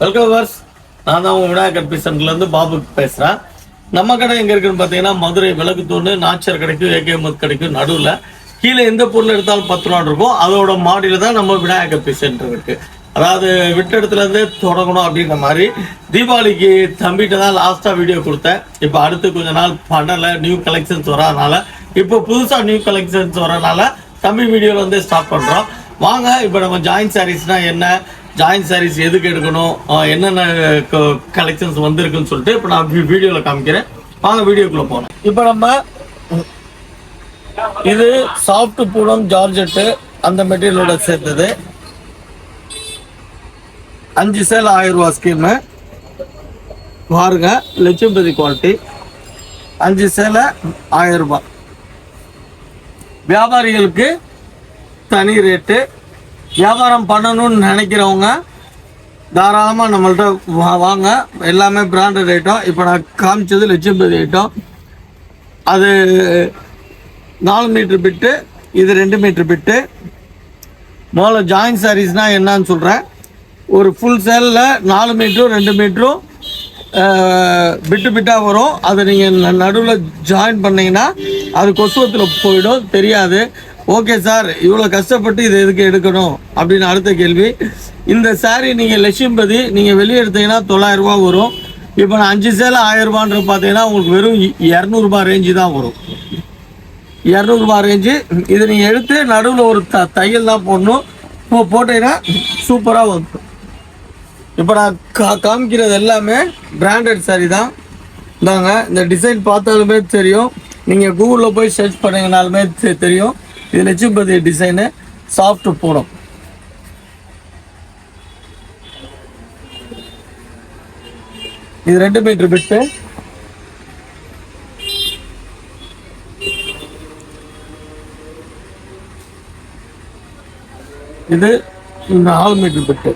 Welcome verse நான் தான் உங்கள் விநாயகர் பீசன்ட்ல பாபு பேசுகிறேன் நம்ம கடை எங்கே இருக்குன்னு பார்த்தீங்கன்னா மதுரை விளக்கு நாச்சர் கிடைக்கும் ஏகேமத் கிடைக்கும் நடுவில். கீழே எந்த பொருள் எடுத்தாலும் பத்து ரூபா இருக்கும். அதோட மாடியில் தான் நம்ம விநாயகர் பீசன்ட் இருக்கு. அதாவது விட்ட இடத்துலேருந்தே தொடங்கணும் அப்படின்ற மாதிரி. தீபாவளிக்கு தம்பிகிட்ட தான் லாஸ்ட்டாக வீடியோ கொடுத்தேன். இப்போ அடுத்து கொஞ்ச நாள் பண்ணலை. நியூ கலெக்ஷன்ஸ் வராதனால. இப்போ புதுசாக நியூ கலெக்ஷன்ஸ் வரனால தம்பி வீடியோவில் வந்து ஸ்டார்ட் பண்ணுறோம் வாங்க இப்போ நம்ம ஜாயின் சாரீஸ்னால் என்ன? ஜாயின் சாரீஸ் எதுக்கு எடுக்கணும்? என்னென்ன கலெக்ஷன்ஸ் வந்திருக்குன்னு சொல்லிட்டு இப்போ நான் வீடியோவில் காமிக்கிறேன். வாங்க வீடியோக்குள்ளே போகணும் இப்போ நம்ம இது சாஃப்ட் பூனம் ஜார்ஜெட்டு அந்த மெட்டீரியலோட சேர்த்தது அஞ்சு சேல் ஆயிரம் ரூபா ஸ்கீமு பாருங்க லட்சுமிபதி குவாலிட்டி அஞ்சு சேலை ஆயிரம் ரூபாய் வியாபாரிகளுக்கு தனி ரேட்டு வியாபாரம் பண்ணணும்னு நினைக்கிறவங்க தாராளமாக நம்மள்ட்ட வா வாங்க. எல்லாமே பிராண்டட் ஐட்டம் இப்போ நான் காமிச்சது லட்சம்பதி ஐட்டம் அது நாலு மீட்ரு பிட்டு இது ரெண்டு மீட்ரு பிட்டு முதல்ல ஜாயின் சாரீஸ்னால் என்னன்னு சொல்கிறேன் ஒரு ஃபுல் சேலில் நாலு மீட்டரும் ரெண்டு மீட்டரும் பிட்டு பிட்டாக வரும். அதை நீங்கள் நடுவில் ஜாயின் பண்ணிங்கன்னா அது கொசுவத்தில் போயிடும். தெரியாது. ஓகே சார் இவ்வளோ கஷ்டப்பட்டு இது எதுக்கு எடுக்கணும்? அப்படின்னு அடுத்த கேள்வி. இந்த சாரீ நீங்கள் லட்சுமிபதி நீங்கள் வெளியே எடுத்தீங்கன்னா தொள்ளாயிரரூபா வரும். இப்போ நான் அஞ்சு சேலை ஆயிரம் பார்த்தீங்கன்னா உங்களுக்கு வெறும் இரநூறுபா ரேஞ்சு தான் வரும். இரநூறுபா ரேஞ்சு இதை நீங்கள் எடுத்து நடுவில் ஒரு த தையல் தான் போடணும். இப்போ போட்டீங்கன்னா சூப்பராக வந்துடும் இப்போ நான் கா காமிக்கிறது எல்லாமே பிராண்டட் சாரீ தான். இந்தாங்க இந்த டிசைன் பார்த்தாலுமே தெரியும். நீங்கள் கூகுளில் போய் சர்ச் பண்ணிங்கனாலுமே தெரியும். இது லட்சுமிபதி டிசைனு சாஃப்ட் போடும். இது ரெண்டு மீட்டர் பிட்டு இது நாலு மீட்டர் பிட்டு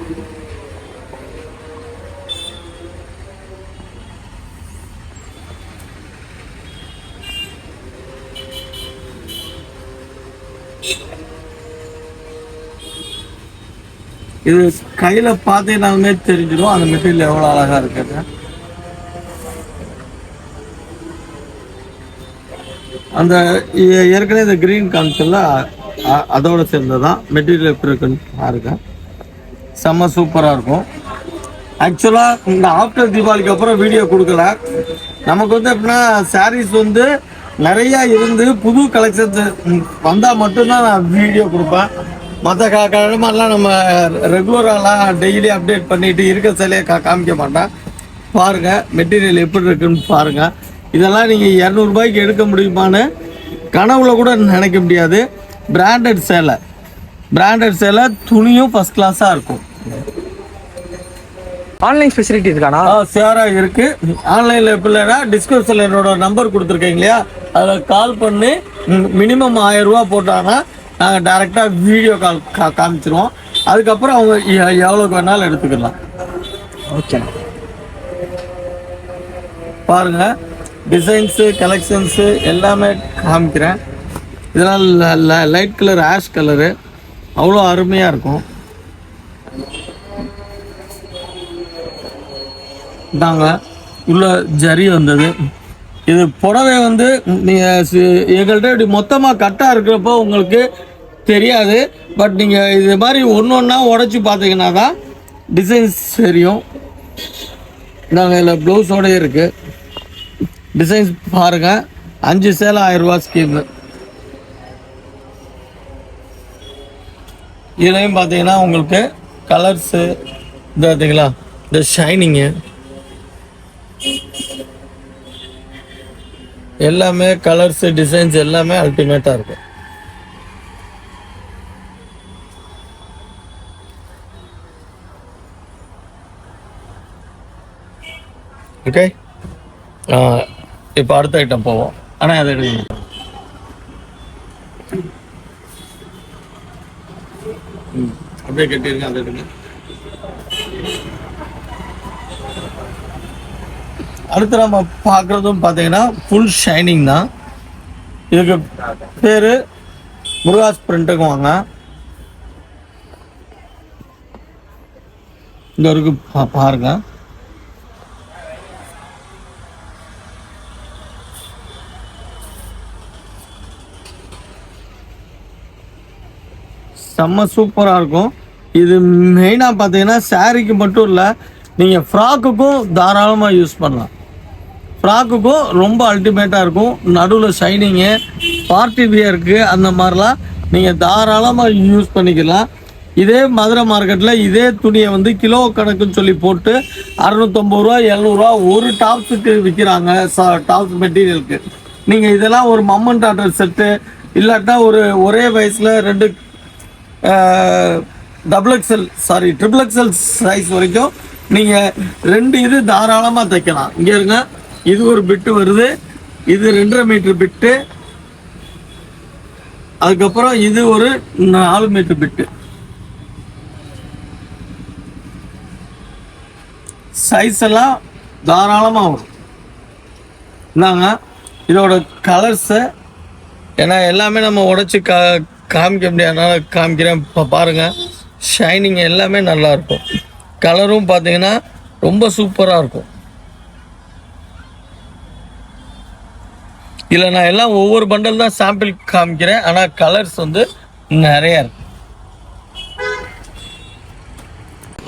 இது கையில பார்த்தீங்கன்னாலுமே தெரிஞ்சிடும் அந்த மெட்டீரியல் எவ்வளோ அழகா இருக்குது அந்த ஏற்கனவே இந்த கிரீன் காமிச்சல அ- அதோட சேர்ந்ததான் மெட்டீரியல் எப்படி இருக்குன்னு பாருங்க. செம்ம சூப்பராக இருக்கும். ஆக்சுவலாக இந்த ஆஃப்டர் தீபாவளிக்கு அப்புறம் வீடியோ கொடுக்கல. நமக்கு வந்து எப்படின்னா சாரீஸ் வந்து நிறையா இருந்து புது கலெக்ஷன்ஸ் வந்தால் மட்டும்தான் நான் வீடியோ கொடுப்பேன். மற்ற க கிழமெல்லாம் நம்ம ரெகுலராலாம் டெய்லி அப்டேட் பண்ணிட்டு இருக்க சிலையை கா காமிக்க மாட்டேன். பாருங்கள் மெட்டீரியல் எப்படி இருக்குன்னு பாருங்கள் இதெல்லாம் நீங்கள் இரநூறுபாய்க்கு எடுக்க முடியுமான்னு கனவுல கூட நினைக்க முடியாது. பிராண்டட் சேலை பிராண்டட் சேலை துணியும் ஃபஸ்ட் கிளாஸாக இருக்கும். ஆன்லைன் ஃபெசிலிட்டி இருக்காண்ணா ஆ ஷேராக இருக்கு. ஆன்லைனில் இப்போ இல்லைன்னா டிஸ்கிரிப்ஷனில் என்னோட நம்பர் கொடுத்துருக்கீங்க இல்லையா? அதில் கால் பண்ணி மினிமம் ஆயிரம் ரூபா போட்டாங்கன்னா நாங்கள் டேரெக்டாக வீடியோ கால் கா காமிச்சிருவோம். அதுக்கப்புறம் அவங்க எவ்வளோக்கு வேணாலும் எடுத்துக்கலாம். ஓகேண்ணா பாருங்க. டிசைன்ஸு கலெக்ஷன்ஸு எல்லாமே காமிக்கிறேன். இதெல்லாம் லைட் கலர் ஆஷ் கலரு அவ்வளோ அருமையாக இருக்கும். இதாங்க உள்ள ஜரி வந்தது. இது புடவை வந்து நீங்கள் எங்கள்கிட்ட இப்படி மொத்தமாக கட்டாக இருக்கிறப்போ உங்களுக்கு தெரியாது. பட் நீங்கள் இது மாதிரி ஒன்று ஒன்றா உடச்சி பார்த்தீங்கன்னா தான் டிசைன்ஸ் தெரியும். நாங்கள் இதில் ப்ளவுஸோடய இருக்குது டிசைன்ஸ் பாருங்கள் அஞ்சு சேலை ஆயிரம் ரூபா ஸ்கீமு இதுலேயும் பார்த்தீங்கன்னா உங்களுக்கு கலர்ஸு இது பார்த்தீங்களா இந்த ஷைனிங்கு எல்லாமே கலர்ஸ் டிசைன்ஸ் எல்லாமே அல்டிமேட்டாக இருக்கும். ஓகே இப்போ அடுத்த ஐட்டம் போவோம். ஆனால் அதை எடுக்கணும்? அப்படியே கட்டியிருக்கேன் அதை எடுங்க. அடுத்து நம்ம பார்க்குறதும் பார்த்தீங்கன்னா ஃபுல் ஷைனிங் தான். இதுக்கு பேர் முருகாஸ் பிரிண்ட்டுக்கு வாங்க. இந்த வரைக்கும் பா பாருங்க. செம்ம சூப்பராக இருக்கும். இது மெயினாக பார்த்தீங்கன்னா சாரீக்கு மட்டும் இல்லை நீங்கள் ஃப்ராக்குக்கும் தாராளமாக யூஸ் பண்ணலாம். ஃப்ராக்குக்கும் ரொம்ப அல்டிமேட்டாக இருக்கும். நடுவில் ஷைனிங்கு பார்ட்டி வியருக்கு அந்த மாதிரிலாம் நீங்கள் தாராளமாக யூஸ் பண்ணிக்கலாம். இதே மதுரை மார்க்கெட்டில் இதே துணியை வந்து கிலோ கணக்குன்னு சொல்லி போட்டு அறநூத்தொம்பது ரூபா எழுநூறுவா ஒரு டாப்ஸுக்கு விற்கிறாங்க டாப்ஸ் மெட்டீரியலுக்கு நீங்கள் இதெல்லாம் ஒரு மம்மன் டாட்டர் செட்டு இல்லாட்டா ஒரு ஒரே வயசில் ரெண்டு double XL sorry triple XL size வரைக்கும் நீங்கள் ரெண்டு இது தாராளமாக தைக்கலாம். இங்கே இருங்க. இது ஒரு பிட்டு வருது. இது ரெண்டரை மீட்டர் பிட்டு அதுக்கப்புறம் இது ஒரு நாலு மீட்டர் பிட்டு சைஸ் எல்லாம் தாராளமாக வரும். இந்தாங்க இதோட கலர்ஸு ஏன்னா எல்லாமே நம்ம உடச்சி கா காமிக்க முடியாதனால காமிக்கிறேன். இப்போ பாருங்கள் ஷைனிங் எல்லாமே நல்லாயிருக்கும் கலரும் பார்த்தீங்கன்னா ரொம்ப சூப்பராக இருக்கும். இதில் நான் எல்லாம் ஒவ்வொரு பண்டல் தான் சாம்பிள் காமிக்கிறேன். ஆனால் கலர்ஸ் வந்து நிறைய இருக்கு.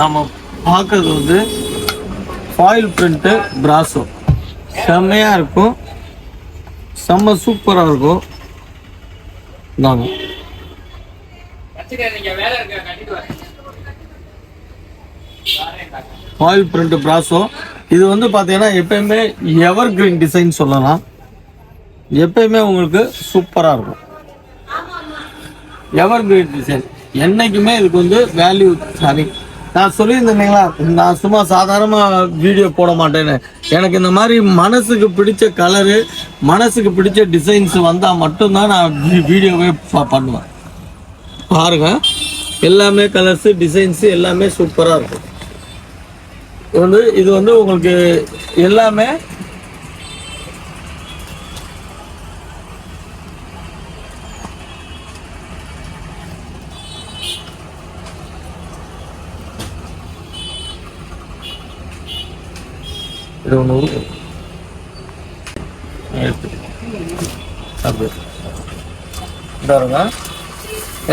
நம்ம பார்க்கறது வந்து ஃபாயில் பிரிண்ட்டு பிராசோ செம்மையாக இருக்கும். செம்ம சூப்பராக இருக்கும். இந்தாங்க. ஃபாயில் பிரிண்ட் பிராசோ இது வந்து பார்த்தீங்கன்னா எப்பயுமே எவர் கிரீன் டிசைன் சொல்லலாம். எப்பயுமே உங்களுக்கு சூப்பராக இருக்கும். எவர் கிரீன் டிசைன் என்றைக்குமே இதுக்கு வந்து வேல்யூ சாரி நான் சொல்லியிருந்தேங்களா நான் சும்மா சாதாரணமாக வீடியோ போட மாட்டேன்னு. எனக்கு இந்த மாதிரி மனசுக்கு பிடிச்ச கலரு மனசுக்கு பிடிச்ச டிசைன்ஸ் வந்தால் மட்டும்தான் நான் வீடியோவே பண்ணுவேன். பாருங்க. எல்லாமே கலர்ஸு டிசைன்ஸு எல்லாமே சூப்பராக இருக்கும். வந்து இது வந்து உங்களுக்கு எல்லாமே இது ஒன்று பாருங்க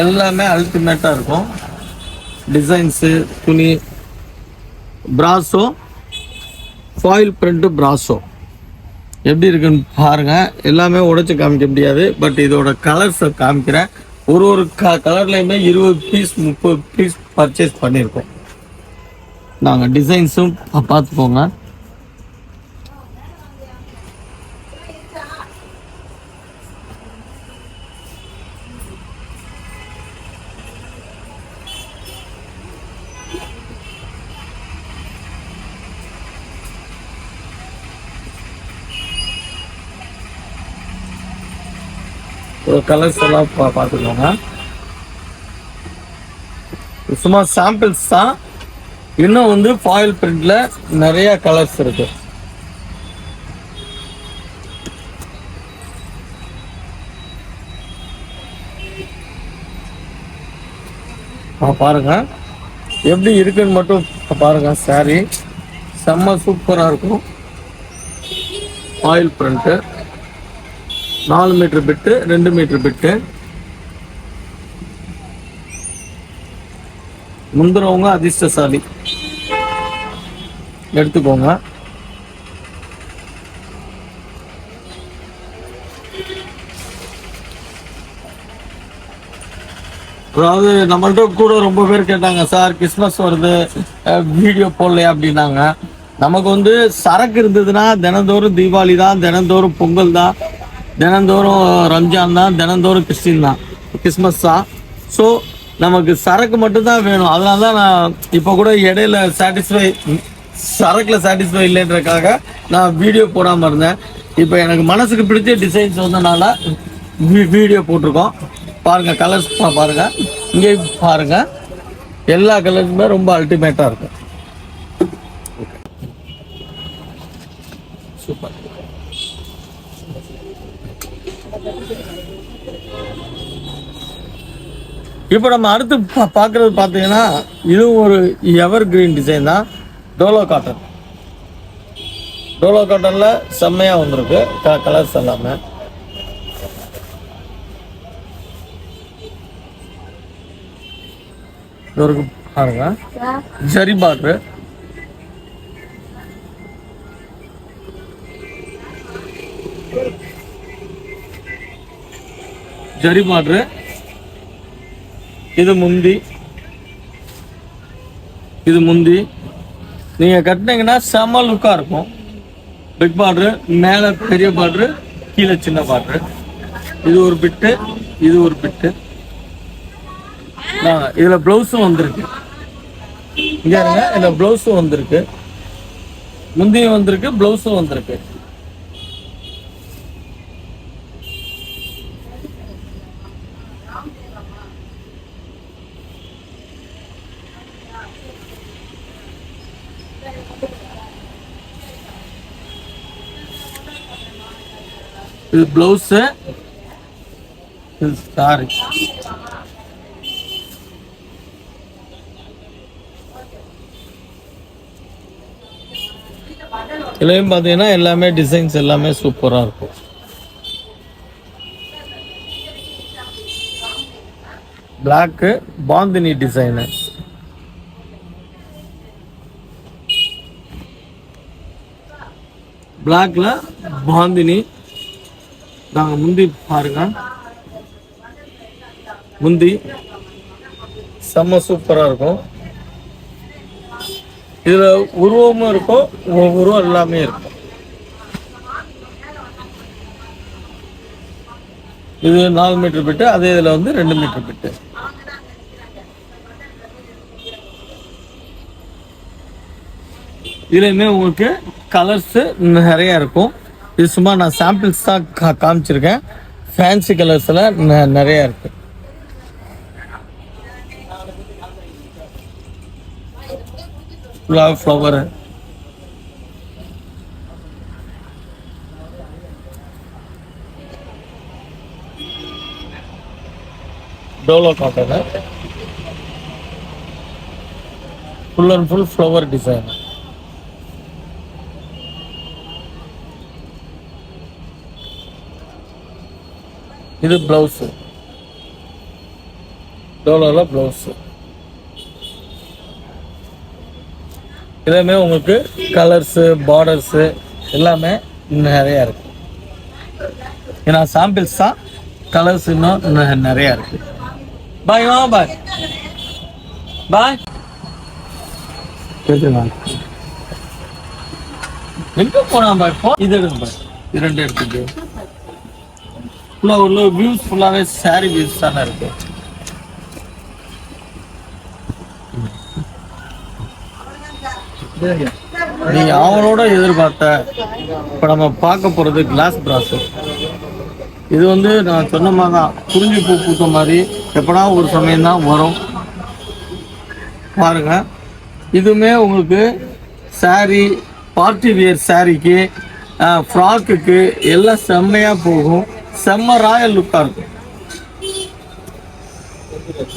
எல்லாமே அல்டிமேட்டாக இருக்கும். டிசைன்ஸு துணி ப்ராஸோ ஃபாயில் பிரிண்ட்டு ப்ராஸோ எப்படி இருக்குன்னு பாருங்க. எல்லாமே உடைச்சி காமிக்க முடியாது. பட் இதோட கலர்ஸை காமிக்கிறேன். ஒரு ஒரு க கலர்லையுமே இருபது பீஸ் முப்பது பீஸ் பர்ச்சேஸ் பண்ணியிருக்கோம். நாங்கள் டிசைன்ஸும் பார்த்துக்கோங்க. கலர்ஸ் எல்லாம் பா பார்த்துக்கோங்க. சும்மா சாம்பிள்ஸ் தான். இன்னும் வந்து ஃபாயில் பிரிண்ட்ல நிறைய கலர்ஸ் இருக்கு. பாருங்க. எப்படி இருக்குன்னு மட்டும் பாருங்க சாரி செம்ம சூப்பரா இருக்கும். ஆயில் பிரிண்ட்டு நாலு மீட்டர் பிட்டு ரெண்டு மீட்டர் பிட்டு. முந்துறவங்க அதிர்ஷ்டசாலி. எடுத்துக்கோங்க. அதாவது நம்மள்ட்ட கூட ரொம்ப பேர் கேட்டாங்க சார் கிறிஸ்மஸ் வருது வீடியோ போடலையா? அப்படின்னாங்க. நமக்கு வந்து சரக்கு இருந்ததுன்னா தினந்தோறும் தீபாவளி தான் தினந்தோறும் பொங்கல் தான். தினந்தோறும் ரம்ஜான் தான் தினந்தோறும் கிறிஸ்டின் தான். கிறிஸ்மஸ் தான். ஸோ நமக்கு சரக்கு மட்டும்தான் வேணும். அதனால தான் நான் இப்போ கூட இடையில சாட்டிஸ்ஃபை சரக்கில் சாட்டிஸ்ஃபை இல்லைன்றதுக்காக நான் வீடியோ போடாமல் இருந்தேன். இப்போ எனக்கு மனசுக்கு பிடிச்ச டிசைன்ஸ் வந்தனால வீடியோ போட்டிருக்கோம். பாருங்கள் கலர்ஸ் பாருங்கள் இங்கே பாருங்கள் எல்லா கலர்ஸுமே ரொம்ப அல்டிமேட்டாக இருக்கும் இப்போ நம்ம அடுத்து பா- பார்க்கறது பார்த்தீங்கன்னா இதுவும் ஒரு எவர் கிரீன் டிசைன் தான். டோலோ காட்டன் டோலோ காட்டனில் செம்மையாக வந்திருக்கு. க கலர்ஸ் எல்லாமே. இது பாருங்க. ஜரி பார்டரு ஜரி பார்டரு இது முந்தி. இது முந்தி. நீங்கள் கட்டினீங்கன்னா செம்ம லுக்காக இருக்கும். பிக் பார்டரு மேலே பெரிய பார்டரு கீழே சின்ன பார்டரு இது ஒரு பிட்டு இது ஒரு பிட்டு நான் இதில் ப்ளவுஸும் வந்திருக்கு. இங்க இருங்க இதில் ப்ளவுஸும் வந்திருக்கு. முந்தியும் வந்திருக்கு ப்ளவுஸும் வந்திருக்கு. ப்ளவுஸு இது சாரி இதுலையும் பார்த்தீங்கன்னா எல்லாமே டிசைன்ஸ் எல்லாமே சூப்பராக இருக்கும். பிளாக்கு பாந்தினி டிசைனு பிளாக்ல பாந்தினி நாங்க முந்தி பாருங்க. முந்தி. செம்ம சூப்பரா இருக்கும். இதுல உருவமும் இருக்கும் உருவம் எல்லாமே இருக்கும். இது நாலு மீட்டர் பிட்டு அதே இதுல வந்து ரெண்டு மீட்டர் பிட்டு. இதுலையுமே உங்களுக்கு கலர்ஸ் நிறைய இருக்கும். இது சும்மா நான் சாம்பிள்ஸ் தான் கா காமிச்சிருக்கேன். ஃபேன்சி கலர்ஸில் நிறைய இருக்குது ஃபுல்லாக flower Dolo cotton full and full flower design இது பிளவுஸு டோலோவில் ப்ளவுஸு இதுமே உங்களுக்கு கலர்ஸு பார்டர்ஸு எல்லாமே நிறையா இருக்கு. ஏன்னா சாம்பிள்ஸ் தான் கலர்ஸ் இன்னும் நிறையா இருக்கு. பாய் வா பாய் பாய் எங்க போனா பாய் போ. இது எடுங்க பாய் இது ரெண்டு எடுத்துக்கு. ஃபுல்லாக உள்ள வியூஸ் ஃபுல்லாகவே சாரி வியூஸ் தானே இருக்கு. நீங்க அவனோட எதிர்பார்த்த இப்ப நம்ம பார்க்க போறது கிளாஸ் பிராஸ் இது வந்து நான் சொன்ன மாதிரி தான் குறிஞ்சி பூ பூத்த மாதிரி எப்படா ஒரு சமயம் தான் வரும். பாருங்க. இதுவுமே உங்களுக்கு சாரி பார்ட்டி வியர் சாரிக்கு ஃப்ராக்குக்கு எல்லாம் செம்மையாக போகும். செம்ம ராயல் லுக்காக இருக்கும்.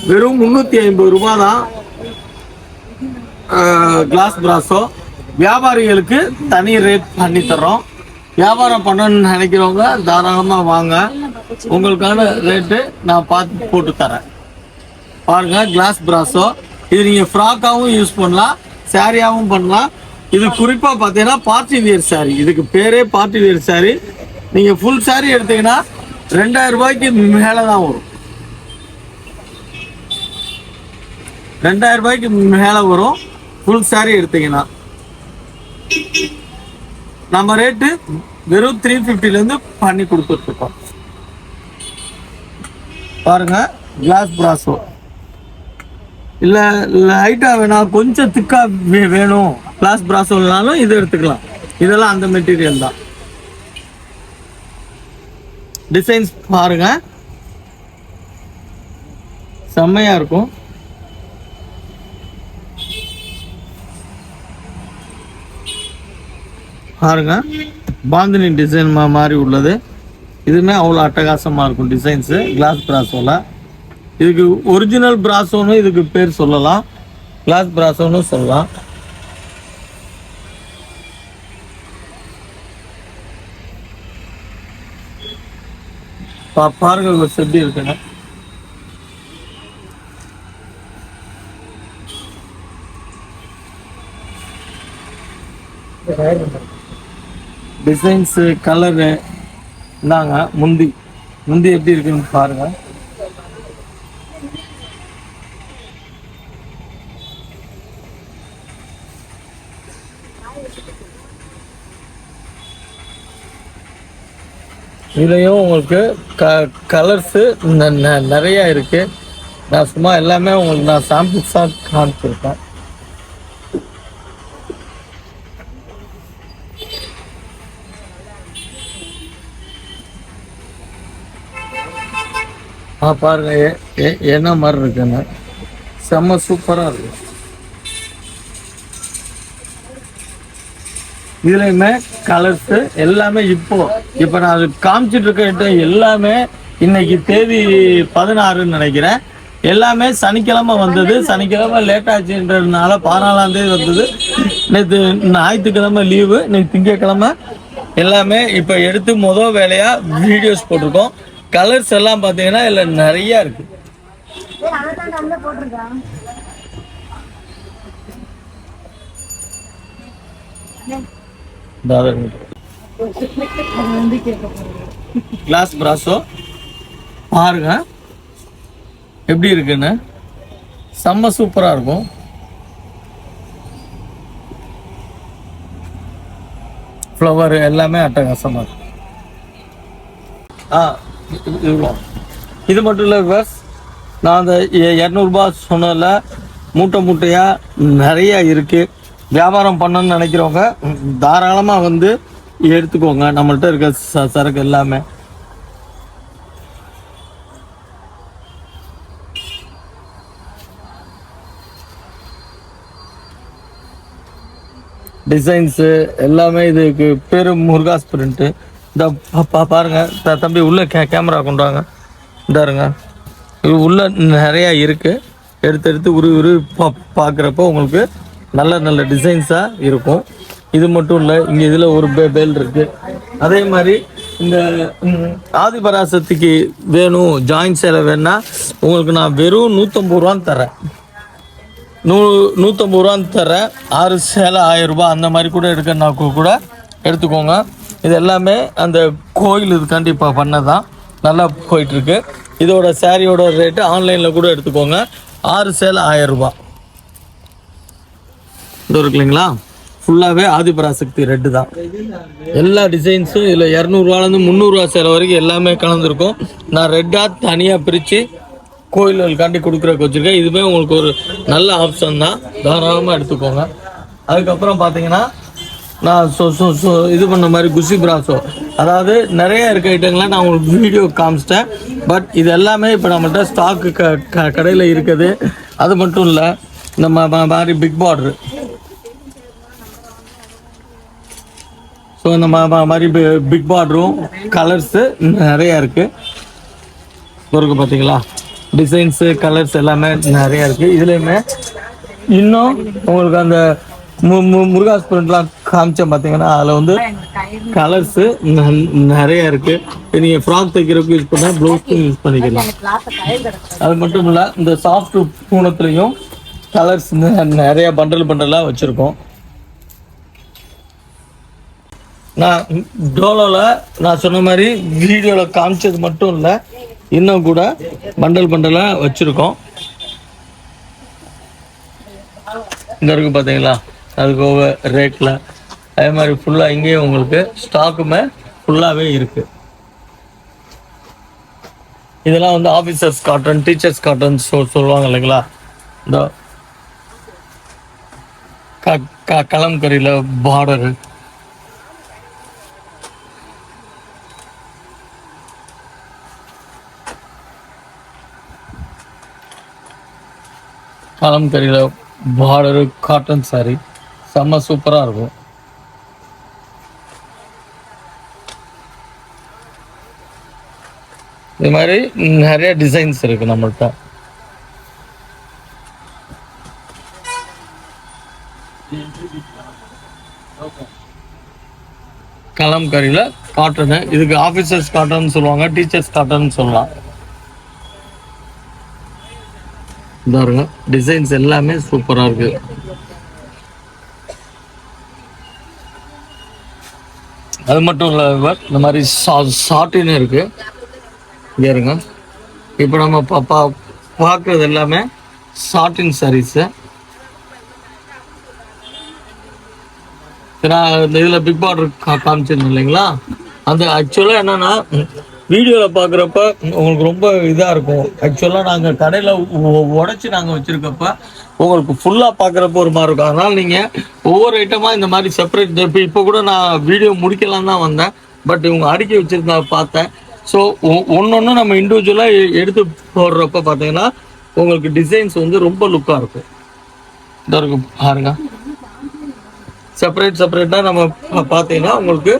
வெறும் முந்நூற்றி ஐம்பது ரூபாய் தான் கிளாஸ் பிராஸோ வியாபாரிகளுக்கு தனி ரேட் பண்ணி தர்றோம். வியாபாரம் பண்ணணும்னு நினைக்கிறவங்க தாராளமாக வாங்க. உங்களுக்கான ரேட்டு நான் பார்த்து போட்டு தரேன். பாருங்க கிளாஸ் பிராஸோ இது நீங்கள் ஃப்ராக்காகவும் யூஸ் பண்ணலாம் சாரியாகவும் பண்ணலாம். இது குறிப்பாக பார்த்தீங்கன்னா பார்ட்டி வியர் சாரி இதுக்கு பேரே பார்ட்டி வியர் saree. நீங்கள் ஃபுல் சாரி எடுத்தீங்கன்னா ரெண்டாயிரம் ரூபாய்க்கு மேலே தான் வரும். ரெண்டாயிரம் ரூபாய்க்கு மேலே வரும். ஃபுல் சாரி எடுத்தீங்கன்னா. நம்ம ரேட்டு வெறும் த்ரீ ஃபிஃப்டிலேருந்து பண்ணி கொடுத்துட்ருக்கோம். பாருங்க கிளாஸ் பிராஸோ இல்லை லைட்டாக வேணாம் கொஞ்சம் திக்காக வேணும். கிளாஸ் பிராஸோனாலும் இது எடுத்துக்கலாம். இதெல்லாம் அந்த மெட்டீரியல் தான். டிசைன்ஸ் பாருங்க. செம்மையா இருக்கும். பாருங்க. பாந்தினி டிசைன் மாதிரி உள்ளது. இதுவுமே அவ்வளோ அட்டகாசமாக இருக்கும் டிசைன்ஸு கிளாஸ் பிராசோவில் இதுக்கு ஒரிஜினல் பிராசோன்னு இதுக்கு பேர் சொல்லலாம். கிளாஸ் பிராசோன்னு சொல்லலாம். பா பாருங்க ஒரு எப்படி இருக்குன்னு. டிசைன்ஸு கலரு இந்தாங்க முந்தி. முந்தி எப்படி இருக்குன்னு பாருங்க. இதுலேயும் உங்களுக்கு க கலர்ஸு நிறையா இருக்குது நான் சும்மா எல்லாமே உங்களுக்கு நான் சாம்பிள்ஸாக காமிச்சிருக்கேன். ஆ பாருங்க என்ன மாதிரி இருக்குன்னு. செம்ம சூப்பராக இருக்கு. இதுலையுமே கலர்ஸ் எல்லாமே இப்போ இப்போ நான் காமிச்சிட்டு இருக்க எல்லாமே இன்னைக்கு தேதி பதினாறுன்னு நினைக்கிறேன். எல்லாமே சனிக்கிழமை வந்தது. சனிக்கிழமை லேட் ஆச்சுன்றதுனால பதினாலாம் தேதி வந்தது. நேற்று ஞாயிற்றுக்கிழமை லீவு இன்னைக்கு திங்கக்கிழமை. எல்லாமே இப்போ எடுத்து மொதல் வேலையாக வீடியோஸ் போட்டிருக்கோம். கலர்ஸ் எல்லாம் பார்த்தீங்கன்னா இதில் நிறையா இருக்கு. கிளாஸ் பிராசோ பாருங்க. எப்படி இருக்குன்னு. செம்ம சூப்பராக இருக்கும். ஃப்ளவர் எல்லாமே அட்டகாசமாக இருக்கும் ஆ இது- இவ்வளோ. இது மட்டும் இல்லை விவர்ஸ் நான் அந்த இரநூறுபா சொன்னதில் மூட்டை மூட்டையாக நிறையா இருக்குது வியாபாரம் பண்ணணும்னு நினைக்கிறவங்க தாராளமாக வந்து எடுத்துக்கோங்க. நம்மள்கிட்ட இருக்க ச சரக்கு எல்லாமே. டிசைன்ஸு எல்லாமே இதுக்கு பேர் முருகாஸ் பிரிண்ட்டு இந்த பா- பா- பாருங்க. தம்பி உள்ள கே கேமரா கொண்டு வாங்க இந்தாருங்க. இது உள்ள நிறையா இருக்கு. எடுத்து எடுத்து உருவி உருவி பா பார்க்குறப்போ உங்களுக்கு நல்ல நல்ல டிசைன்ஸாக இருக்கும். இது மட்டும் இல்லை இங்கே இதில் ஒரு பெ பேல் இருக்குது அதே மாதிரி இந்த ஆதிபராசத்துக்கு ஆதிபராசக்திக்கு வேணும் ஜாயின் சேலை வேணும்னா உங்களுக்கு நான் வெறும் நூற்றம்பது ரூபான்னு தரேன் நூ நூற்றம்பது ரூபான்னு தரேன் ஆறு சேலை ஆயிரம் ரூபாய் அந்த மாதிரி கூட எடுக்கணும்னா கூ- கூட எடுத்துக்கோங்க. இது எல்லாமே அந்த கோயில் இதுக்காண்டி இப்போ பண்ணதான். நல்லா போயிட்டுருக்கு இதோட சேரீயோட ரேட்டு ஆன்லைனில் கூட எடுத்துக்கோங்க. ஆறு சேலை ஆயிரம் ரூபாய். இது இருக்கு இல்லைங்களா? ஃபுல்லாகவே ஆதிபராசக்தி ரெட்டு தான். எல்லா டிசைன்ஸும் இதில் இரநூறுவாலேருந்து முந்நூறுரூவா சேர வரைக்கும் எல்லாமே கலந்துருக்கும். நான் ரெட்டாக தனியாக பிரித்து கோயில்களுக்காண்டி கொடுக்குறக்கு வச்சுருக்கேன். இதுவே உங்களுக்கு ஒரு நல்ல ஆப்ஷன் தான். தாராளமாக எடுத்துக்கோங்க. அதுக்கப்புறம் பார்த்தீங்கன்னா நான் சொ சொ சொ இது பண்ண மாதிரி குசி பிராசோ அதாவது நிறைய இருக்க ஐட்டங்களை நான் உங்களுக்கு வீடியோ காமிச்சிட்டேன். பட் இது எல்லாமே இப்போ நம்மள்கிட்ட ஸ்டாக்கு க க கடையில் இருக்குது. அது மட்டும் இல்லை இந்த மாதிரி பிக் பார்டர் ஸோ இந்த மாதிரி பிக் பார்டரும் கலர்ஸு நிறையா இருக்குது இருக்கு பார்த்தீங்களா டிசைன்ஸு கலர்ஸ் எல்லாமே நிறையா இருக்குது இதுலேயுமே இன்னும் உங்களுக்கு அந்த மு மு முருகாஸ் பிரிண்ட்லாம் காமிச்சேன் பார்த்தீங்கன்னா அதில் வந்து கலர்ஸு நிறைய இருக்குது நீங்கள் ஃப்ராக் தைக்கிறதுக்கு யூஸ் பண்ணால் ப்ளவுஸ்க்கும் யூஸ் பண்ணிக்கலாம். அது மட்டும் இல்லை இந்த சாஃப்ட் பூனத்துலேயும் கலர்ஸ் நிறைய பண்டல் பண்டலாக வச்சுருக்கோம். நான் டோலோவில் நான் சொன்ன மாதிரி வீடியோவில் காமிச்சது மட்டும் இல்லை இன்னும் கூட பண்டல் பண்டலாக வச்சுருக்கோம். இங்கே இருக்குது பார்த்தீங்களா அதுக்கு ஒவ்வொரு ரேட்டில் அதே மாதிரி ஃபுல்லாக இங்கேயும் உங்களுக்கு ஸ்டாக்குமே ஃபுல்லாகவே இருக்குது இதெல்லாம் வந்து ஆஃபீஸர்ஸ் காட்டன் டீச்சர்ஸ் காட்டன் சொல் சொல்லுவாங்க இல்லைங்களா? இந்த க க கலம்கரியில் பார்டரு காலம் தெரியல பார்டரு காட்டன் சாரி செம்ம சூப்பராக இருக்கும். இது மாதிரி நிறைய டிசைன்ஸ் இருக்கு நம்மள்கிட்ட கலாம் கறியில் காட்டனு இதுக்கு ஆஃபீஸர்ஸ் காட்டன் சொல்லுவாங்க டீச்சர்ஸ் காட்டன் சொல்லலாம். பாருங்க டிசைன்ஸ் எல்லாமே சூப்பராக இருக்கு. அது மட்டும் இல்லை இந்த மாதிரி சா ஷார்ட்டின்னு இருக்கு. இங்க இருங்க. இப்போ நம்ம பா பா பார்க்குறது எல்லாமே ஷார்ட்டின் சாரீஸு நான் இந்த இதில் பிக் பார்டர் கா காமிச்சிருந்தேன் இல்லைங்களா? அந்த ஆக்சுவலாக என்னன்னா வீடியோவில் பார்க்குறப்ப உங்களுக்கு ரொம்ப இதாக இருக்கும். ஆக்சுவலாக நாங்கள் கடையில் உடச்சி நாங்கள் வச்சுருக்கப்ப உங்களுக்கு ஃபுல்லாக பார்க்குறப்ப ஒரு மாதிரி இருக்கும். அதனால் நீங்கள் ஒவ்வொரு ஐட்டமாக இந்த மாதிரி செப்பரேட் இப்போ இப்போ கூட நான் வீடியோ முடிக்கலாம் தான் வந்தேன். பட் இவங்க அடுக்கி வச்சுருந்தா பார்த்தேன். ஸோ ஒன்று ஒன்று நம்ம இண்டிவிஜுவலாக எடுத்து போடுறப்ப பார்த்தீங்கன்னா உங்களுக்கு டிசைன்ஸ் வந்து ரொம்ப லுக்காக இருக்கும். இதாக இருக்கும் பாருங்க. செப்பரேட் செப்பரேட்டாக நம்ம பார்த்தீங்கன்னா உங்களுக்கு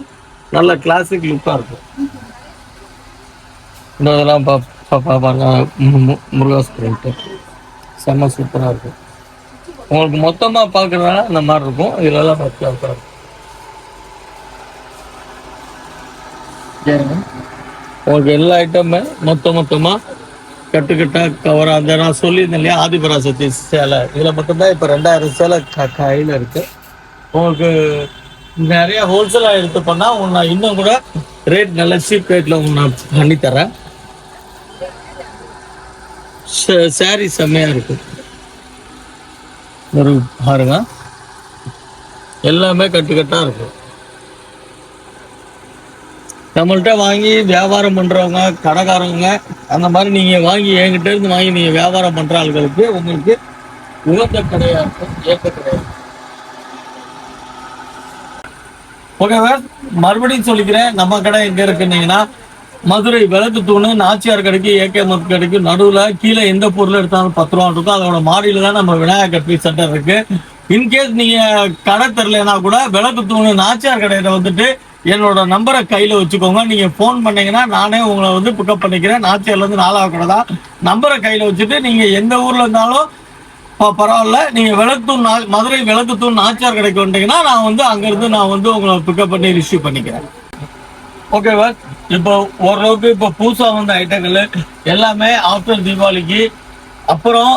நல்ல கிளாசிக் லுக்காக இருக்கும். இதெல்லாம் பா பாருங்க. மு- மு- முருகாஸ் பிரிண்ட். செம்ம சூப்பராக இருக்கும் உங்களுக்கு மொத்தமாக பார்க்குறதுனால இந்த மாதிரி இருக்கும். இதெல்லாம் பார்த்து இருக்கும் உங்களுக்கு எல்லா ஐட்டமுமே மொத்த மொத்தமாக கட்டுக்கட்டா கவர் அந்த நான் சொல்லியிருந்தேன் இல்லையா? ஆதிபராசக்தி சேலை. இதில் மட்டும்தான் இப்போ ரெண்டாயிரம் சேலை க கையில் இருக்குது உங்களுக்கு நிறைய ஹோல்சேலாக எடுத்து பண்ணால் உங்களுக்கு நான் இன்னும் கூட ரேட் நல்ல சீப் ரேட்டில் உங்களுக்கு நான் பண்ணித்தரேன். சாரி செம்மையா இருக்கு. ஒரு பாருங்க. எல்லாமே கட்டுக்கட்டா இருக்கும் நம்மள்கிட்ட வாங்கி வியாபாரம் பண்றவங்க கடைக்காரவங்க அந்த மாதிரி நீங்க வாங்கி என்கிட்ட இருந்து வாங்கி நீங்க வியாபாரம் பண்ற ஆளுகளுக்கு உங்களுக்கு உகந்த கடையா இருக்கும் ஏற்ற கிடையாது ஓகேவா மறுபடியும் சொல்லிக்கிறேன் நம்ம கடை எங்க இருக்குன்னீங்கன்னா மதுரை விளக்கு தூணு நாச்சியார் கடைக்கு ஏகே மத் கடைக்கு நடுவில் கீழே எந்த பொருள் எடுத்தாலும் பத்து ரூபா இருக்கும் அதோட மாடியில் தான் நம்ம விநாயகர் பீஸ் சென்டர் இருக்கு. இன்கேஸ் நீங்க கடை தெரிலனா கூட விளக்கு தூணு நாச்சியார் கடையில வந்துட்டு என்னோட நம்பரை கையில் வச்சுக்கோங்க. நீங்கள் ஃபோன் பண்ணீங்கன்னா நானே உங்களை வந்து பிக்கப் பண்ணிக்கிறேன். நாச்சியார்லேருந்து நாலாவது கடை தான். நம்பரை கையில் வச்சுட்டு நீங்கள் எந்த ஊரில் இருந்தாலும் ப- பரவாயில்ல. நீங்கள் விளக்குத்தூண் நா- மதுரை விளக்குத்தூண் நாச்சியார் கடைக்கு வந்தீங்கன்னா நான் வந்து அங்கேருந்து நான் வந்து உங்களை பிக்கப் பண்ணி ரிசீவ் பண்ணிக்கிறேன். ஓகேவா இப்போ ஓரளவுக்கு இப்போ புதுசாக வந்த ஐட்டங்கள் எல்லாமே ஆஃப்டர் தீபாவளிக்கு. அப்புறம்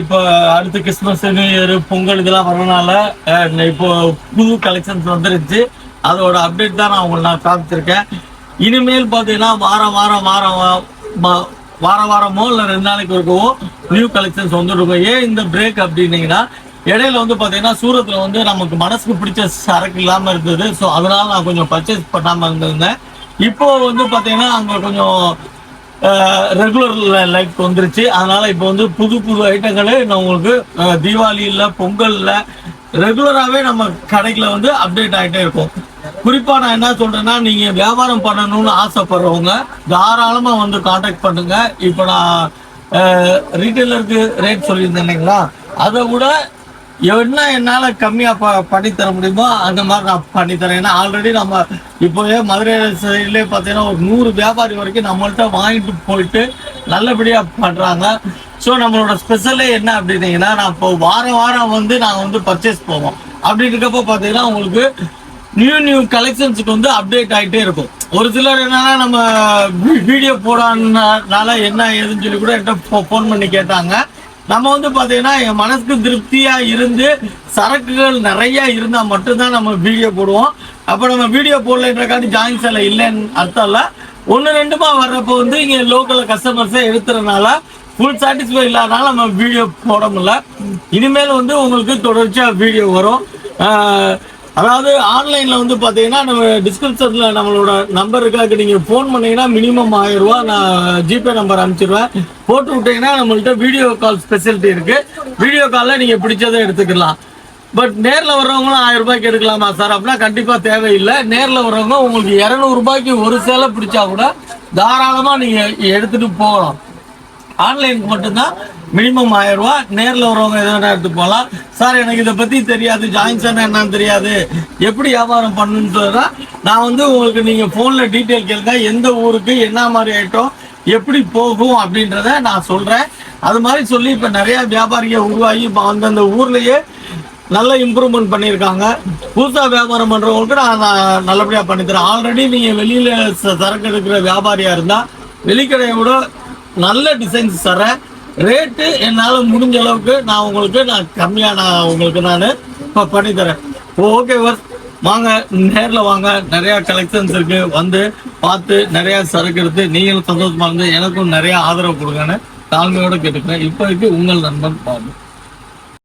இப்போ அடுத்து கிறிஸ்மஸ் நியூ இயர் பொங்கல் இதெல்லாம் வரனால இப்போ புது கலெக்ஷன்ஸ் வந்துருச்சு. அதோட அப்டேட் தான் நான் உங்களுக்கு நான் காமிச்சிருக்கேன். இனிமேல் பார்த்தீங்கன்னா வாரம் வாரம் வாரம் வார வாரமோ இல்லை ரெண்டு நாளைக்கு இருக்கவோ நியூ கலெக்ஷன்ஸ் வந்துருக்கும் ஏன் இந்த பிரேக் அப்படின்னீங்கன்னா இடையில வந்து பார்த்தீங்கன்னா சூரத்தில் வந்து நமக்கு மனசுக்கு பிடிச்ச சரக்கு இல்லாமல் இருந்தது. ஸோ அதனால நான் கொஞ்சம் பர்ச்சேஸ் பண்ணாமல் இருந்திருந்தேன். இப்போ வந்து பார்த்தீங்கன்னா அங்கே கொஞ்சம் ரெகுலர் லைஃப் வந்துருச்சு. அதனால இப்போ வந்து புது புது ஐட்டங்களே நான் உங்களுக்கு தீபாவளியில் பொங்கலில் ரெகுலராகவே நம்ம கடைக்கில் வந்து அப்டேட் ஆகிட்டே இருக்கும். குறிப்பாக நான் என்ன சொல்கிறேன்னா நீங்கள் வியாபாரம் பண்ணணும்னு ஆசைப்படுறவங்க தாராளமாக வந்து காண்டாக்ட் பண்ணுங்கள் இப்போ நான் ரீட்டைலருக்கு ரேட் சொல்லியிருந்தேன் இல்லைங்களா? அதை விட என்ன என்னால கம்மியா ப பண்ணித்தர முடியுமோ அந்த மாதிரி நான் பண்ணித்தரேன் ஏன்னா ஆல்ரெடி நம்ம இப்போவே மதுரை சைட்லேயே பார்த்தீங்கன்னா ஒரு நூறு வியாபாரி வரைக்கும் நம்மள்ட்ட வாங்கிட்டு போயிட்டு நல்லபடியாக பண்ணுறாங்க ஸோ நம்மளோட ஸ்பெஷலே என்ன அப்படின்னீங்கன்னா நான் இப்போ வாரம் வாரம் வந்து நான் வந்து பர்ச்சேஸ் போவோம். அப்படி இருக்கப்போ பார்த்தீங்கன்னா உங்களுக்கு நியூ நியூ கலெக்ஷன்ஸுக்கு வந்து அப்டேட் ஆகிட்டே இருக்கும். ஒரு சிலர் என்னன்னா நம்ம வீடியோ போடாதனால என்ன ஏதுன்னு சொல்லி கூட என்கிட்ட ஃபோன் பண்ணி கேட்டாங்க. நம்ம வந்து பார்த்தீங்கன்னா என் மனசுக்கு திருப்தியாக இருந்து சரக்குகள் நிறையா இருந்தால் மட்டும்தான் நம்ம வீடியோ போடுவோம். அப்போ நம்ம வீடியோ போடலன்றக்காண்டி ஜாயின் சேலை இல்லைன்னு அர்த்தம் இல்லை. ஒன்று ரெண்டுமா வர்றப்போ வந்து இங்கே லோக்கல் கஸ்டமர்ஸே எடுத்துறதுனால ஃபுல் சாட்டிஸ்ஃபை இல்லாதனால நம்ம வீடியோ போட முடியல. இனிமேல் வந்து உங்களுக்கு தொடர்ச்சியாக வீடியோ வரும். அதாவது ஆன்லைன்ல வந்து பாத்தீங்கன்னா நம்ம டிஸ்கிரிப்ஷன்ல நம்மளோட நம்பர் இருக்காக்கு நீங்க ஃபோன் பண்ணீங்கன்னா மினிமம் ஆயிரம் ரூபாய் நான் ஜிபே நம்பர் அனுப்பிச்சிருவேன். போட்டு விட்டீங்கன்னா நம்மள்ட்ட வீடியோ கால் ஸ்பெசிலிட்டி இருக்கு. வீடியோ கால்ல நீங்க பிடிச்சதை எடுத்துக்கலாம். பட் நேரில் வர்றவங்களும் ஆயிரம் ரூபாய்க்கு எடுக்கலாமா சார்? அப்படின்னா கண்டிப்பாக தேவையில்லை. நேரில் வர்றவங்க உங்களுக்கு இரநூறுபாய்க்கு ஒரு சேலை பிடிச்சா கூட தாராளமாக நீங்கள் எடுத்துகிட்டு போகலாம். ஆன்லைனுக்கு மட்டும்தான் மினிமம் ஆயிரம் ரூபா நேரில் வரவங்க எதனா எடுத்து போகலாம். சார் எனக்கு இதை பற்றி தெரியாது. ஜாயின்ஸ் என்னன்னு தெரியாது. எப்படி வியாபாரம் பண்ணுன்றதா நான் வந்து உங்களுக்கு நீங்கள் ஃபோனில் டீட்டெயில் கேளுங்க. எந்த ஊருக்கு என்ன மாதிரி ஐட்டம் எப்படி போகும் அப்படின்றத நான் சொல்கிறேன் அது மாதிரி சொல்லி இப்போ நிறையா வியாபாரிகள் உருவாகி இப்போ அந்தந்த ஊர்லேயே நல்ல இம்ப்ரூவ்மெண்ட் பண்ணியிருக்காங்க. புதுசாக வியாபாரம் பண்ணுறவங்களுக்கு நான் நான் நல்லபடியாக பண்ணித்தரேன். ஆல்ரெடி நீங்கள் வெளியில் சரக்கு எடுக்கிற வியாபாரியாக இருந்தால் வெளிக்கடையை விட நல்ல டிசைன்ஸ் தரேன் ரேட்டு என்னால் முடிஞ்ச அளவுக்கு நான் உங்களுக்கு நான் கம்மியாக நான் உங்களுக்கு நான் இப்போ பண்ணி தரேன் ஓகே வர் வாங்க நேரில் வாங்க. நிறையா கலெக்ஷன்ஸ் இருக்குது வந்து பார்த்து நிறையா சரக்கு எடுத்து நீங்களும் சந்தோஷமாக இருந்து எனக்கும் நிறையா ஆதரவு கொடுங்கன்னு தாழ்மையோட கேட்டுக்கிறேன். இப்போதைக்கு உங்கள் நண்பன் பாருங்கள்